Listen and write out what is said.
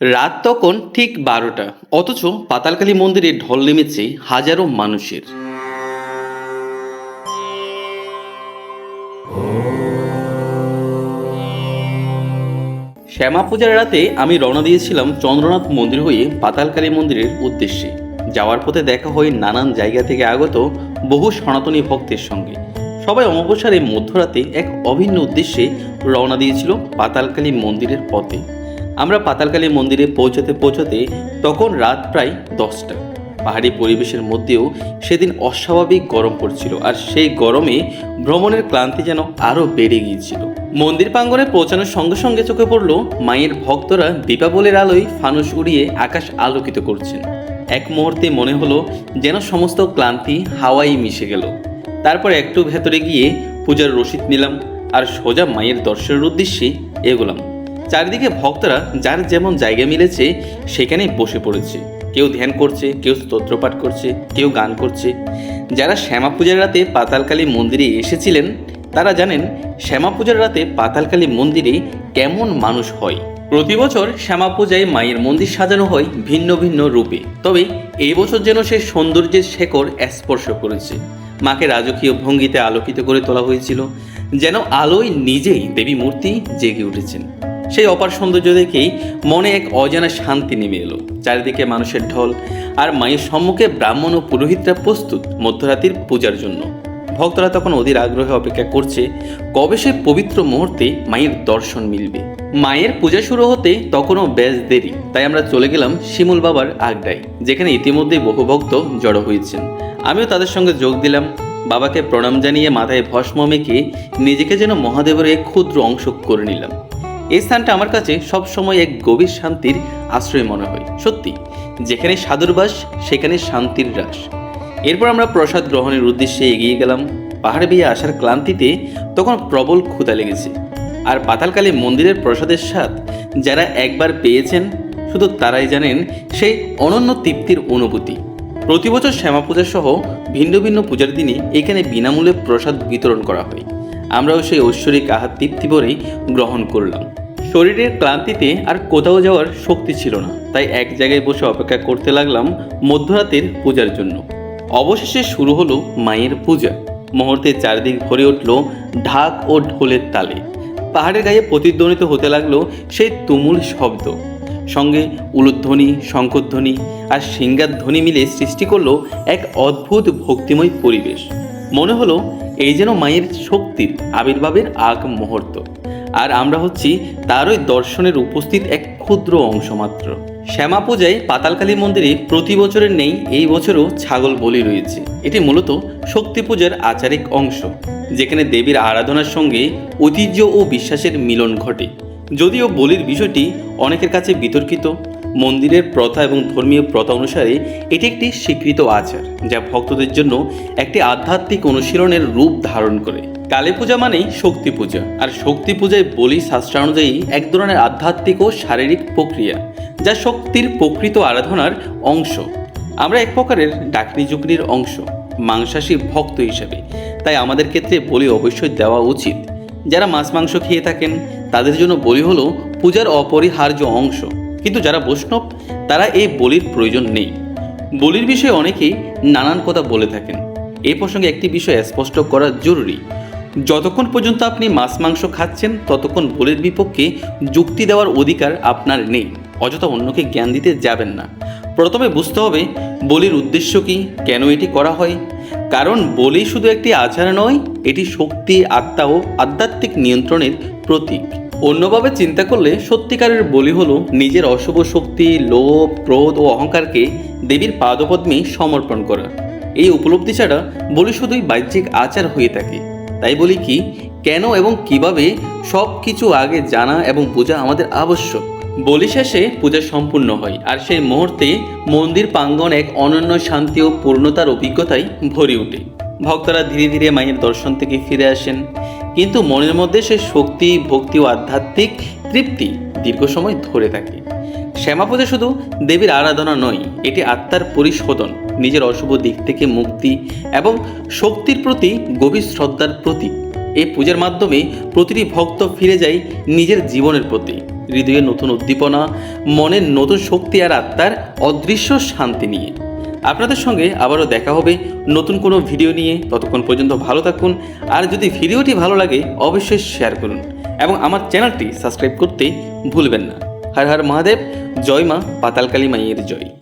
রাত তখন ঠিক বারোটা। অথচ পাতালকালী মন্দিরে ঢল নেমেছে হাজারো মানুষের। শ্যামা পূজার রাতে আমি রওনা দিয়েছিলাম চন্দ্রনাথ মন্দির হয়ে পাতালকালী মন্দিরের উদ্দেশ্যে। যাওয়ার পথে দেখা হয় নানান জায়গা থেকে আগত বহু সনাতনী ভক্তের সঙ্গে। সবাই অমাবস্যার এই মধ্যরাতে এক অভিন্ন উদ্দেশ্যে রওনা দিয়েছিল পাতালকালী মন্দিরের পথে। আমরা পাতালকালী মন্দিরে পৌঁছাতে পৌঁছাতে তখন রাত প্রায় দশটা। পাহাড়ি পরিবেশের মধ্যেও সেদিন অস্বাভাবিক গরম পড়ছিল আর সেই গরমে ভ্রমণের ক্লান্তি যেন আরও বেড়ে গিয়েছিল। মন্দির প্রাঙ্গণে পৌঁছানোর সঙ্গে সঙ্গে চোখে পড়ল মায়ের ভক্তরা দীপাবলির আলোয় ফানুস উড়িয়ে আকাশ আলোকিত করছেন। এক মুহূর্তে মনে হলো যেন সমস্ত ক্লান্তি হাওয়ায় মিশে গেল। তারপর একটু ভেতরে গিয়ে পূজার রসিদ নিলাম আর সোজা মায়ের দর্শনের উদ্দেশ্যে এগোলাম। চারিদিকে ভক্তরা যার যেমন জায়গা মিলেছে সেখানেই বসে পড়েছে। কেউ ধ্যান করছে, কেউ স্তোত্রপাঠ করছে, কেউ গান করছে। যারা শ্যামা পূজার রাতে পাতালকালী মন্দিরে এসেছিলেন, তারা জানেন শ্যামা পূজার রাতে পাতালকালী মন্দিরে কেমন মানুষ হয়। প্রতি বছর শ্যামা পূজায় মায়ের মন্দির সাজানো হয় ভিন্ন ভিন্ন রূপে। তবে এই বছর যেন সে সৌন্দর্যের শেকড় স্পর্শ করেছে। মাকে রাজকীয় ভঙ্গিতে আলোকিত করে তোলা হয়েছিল, যেন আলোয় নিজেই দেবী মূর্তি জেগে উঠেছেন। সেই অপার সৌন্দর্য দেখেই মনে এক অজানা শান্তি নেমে এলো। চারিদিকে মানুষের ঢল আর মায়ের সম্মুখে ব্রাহ্মণ ও পুরোহিতরা প্রস্তুত মধ্যরাতির পূজার জন্য। ভক্তরা তখন অধীর আগ্রহে অপেক্ষা করছে, কবে সে পবিত্র মুহূর্তে মায়ের দর্শন মিলবে? মায়ের পূজা শুরু হতে তখনও বেশ দেরি, তাই আমরা চলে গেলাম শিমুল বাবার আড্ডায় যেখানে ইতিমধ্যে বহু ভক্ত জড়ো হয়েছেন। আমিও তাদের সঙ্গে যোগ দিলাম। বাবাকে প্রণাম জানিয়ে মাথায় ভস্ম মেখে নিজেকে যেন মহাদেবের এক ক্ষুদ্র অংশ করে নিলাম। এই স্থানটা আমার কাছে সবসময় এক গভীর শান্তির আশ্রয় মনে হয়, সত্যি। যেখানে সাধুর বাস, সেখানে শান্তির হ্রাস এরপর আমরা প্রসাদ গ্রহণের উদ্দেশ্যে এগিয়ে গেলাম। পাহাড়ে বেয়ে আসার ক্লান্তিতে তখন প্রবল ক্ষুধা লেগেছে। আর পাতালকালী মন্দিরের প্রসাদের স্বাদ যারা একবার পেয়েছেন, শুধু তারাই জানেন সেই অনন্য তৃপ্তির অনুভূতি। প্রতি বছর শ্যামা পূজা সহ ভিন্ন ভিন্ন পূজার দিনে এখানে বিনামূল্যে প্রসাদ বিতরণ করা হয়। আমরাও সেই ঐশ্বরিক আহার তৃপ্তি ভরেই গ্রহণ করলাম। শরীরের ক্লান্তিতে আর কোথাও যাওয়ার শক্তি ছিল না, তাই এক জায়গায় বসে অপেক্ষা করতে লাগলাম মধ্যরাতের পূজার জন্য। অবশেষে শুরু হলো মায়ের পূজা। মুহূর্তে চারিদিক ভরে উঠল ঢাক ও ঢোলের তালে। পাহাড়ের গায়ে প্রতিধ্বনিত হতে লাগল সেই তুমুল শব্দ। সঙ্গে উলুধ্বনি, শঙ্করধ্বনি আর সিঙ্গার ধ্বনি মিলে সৃষ্টি করল এক অদ্ভুত ভক্তিময় পরিবেশ। মনে হলো এই যেন মায়ের শক্তির আবির্ভাবের আগ মুহূর্ত। আর আমরা হচ্ছি তারই দর্শনের উপস্থিত এক ক্ষুদ্র অংশ মাত্র। শ্যামা পূজায় পাতালকালী মন্দিরে প্রতি বছরের নেই, এই বছরও ছাগল বলি রয়েছে। এটি মূলত শক্তি পূজার আচারিক অংশ, যেখানে দেবীর আরাধনার সঙ্গে ঐতিহ্য ও বিশ্বাসের মিলন ঘটে। যদিও বলির বিষয়টি অনেকের কাছে বিতর্কিত, মন্দিরের প্রথা এবং ধর্মীয় প্রথা অনুসারে এটি একটি স্বীকৃত আচার, যা ভক্তদের জন্য একটি আধ্যাত্মিক অনুশীলনের রূপ ধারণ করে। কালী পূজা মানেই শক্তি পূজা। আর শক্তি পূজায় বলি শাস্ত্র অনুযায়ী এক ধরনের আধ্যাত্মিক ও শারীরিক প্রক্রিয়া, যা শক্তির প্রকৃত আরাধনার অংশ। আমরা এক প্রকারের ডাকনি জুকনির অংশ, মাংসাশী ভক্ত হিসেবে। তাই আমাদের ক্ষেত্রে বলি অবশ্যই দেওয়া উচিত। যারা মাছ মাংস খেয়ে থাকেন, তাদের জন্য বলি হলো পূজার অপরিহার্য অংশ। কিন্তু যারা বৈষ্ণব, তারা এই বলির প্রয়োজন নেই। বলির বিষয়ে অনেকেই নানান কথা বলে থাকেন। এই প্রসঙ্গে একটি বিষয় স্পষ্ট করা জরুরি। যতক্ষণ পর্যন্ত আপনি মাছ, মাংস খাচ্ছেন, ততক্ষণ বলির বিপক্ষে যুক্তি দেওয়ার অধিকার আপনার নেই। অযথা অন্যকে জ্ঞান দিতে যাবেন না। প্রথমে বুঝতে হবে, বলির উদ্দেশ্য কি, কেন এটি করা হয়? কারণ বলি শুধু একটি আচার নয়, এটি শক্তি, আত্মা ও আধ্যাত্মিক নিয়ন্ত্রণের প্রতীক। অন্যভাবে চিন্তা করলে সত্যিকারের বলি হলো নিজের অশুভ শক্তি, লোভ, ক্রোধ ও অহংকারকে দেবীর পাদপদ্মে সমর্পণ করা। এই উপলব্ধি ছাড়া বলি শুধুই বাহ্যিক আচার হয়ে থাকে। তাই বলি কি, কেন এবং কীভাবে সব কিছু আগে জানা এবং বোঝা আমাদের আবশ্যক? বলি শেষে পূজা সম্পূর্ণ হয় আর সেই মুহূর্তে মন্দির প্রাঙ্গণ এক অনন্য শান্তি ও পূর্ণতার অভিজ্ঞতায় ভরে ওঠে। ভক্তরা ধীরে ধীরে মায়ের দর্শন থেকে ফিরে আসেন। কিন্তু মনের মধ্যে সে শক্তি, ভক্তি ও আধ্যাত্মিক তৃপ্তি দীর্ঘ সময় ধরে থাকে। শ্যামা পূজা শুধু দেবীর আরাধনা নয়, এটি আত্মার পরিশোধন। নিজের অশুভ দিক থেকে মুক্তি এবং শক্তির প্রতি গভীর শ্রদ্ধার প্রতীক। এই পূজার মাধ্যমে প্রতিটি ভক্ত ফিরে যায় নিজের জীবনের প্রতি। হৃদয়ে নতুন উদ্দীপনা মনের নতুন শক্তি আর আত্মার অদৃশ্য শান্তি নিয়ে। আপনাদের সঙ্গে আবারও দেখা হবে নতুন কোনো ভিডিও নিয়ে। ততক্ষণ পর্যন্ত ভালো থাকুন। আর যদি ভিডিওটি ভালো লাগে, অবশ্যই শেয়ার করুন। এবং আমার চ্যানেলটি সাবস্ক্রাইব করতে ভুলবেন না। হর হর মহাদেব, জয় মা, পাতালকালী মাইয়ের জয়।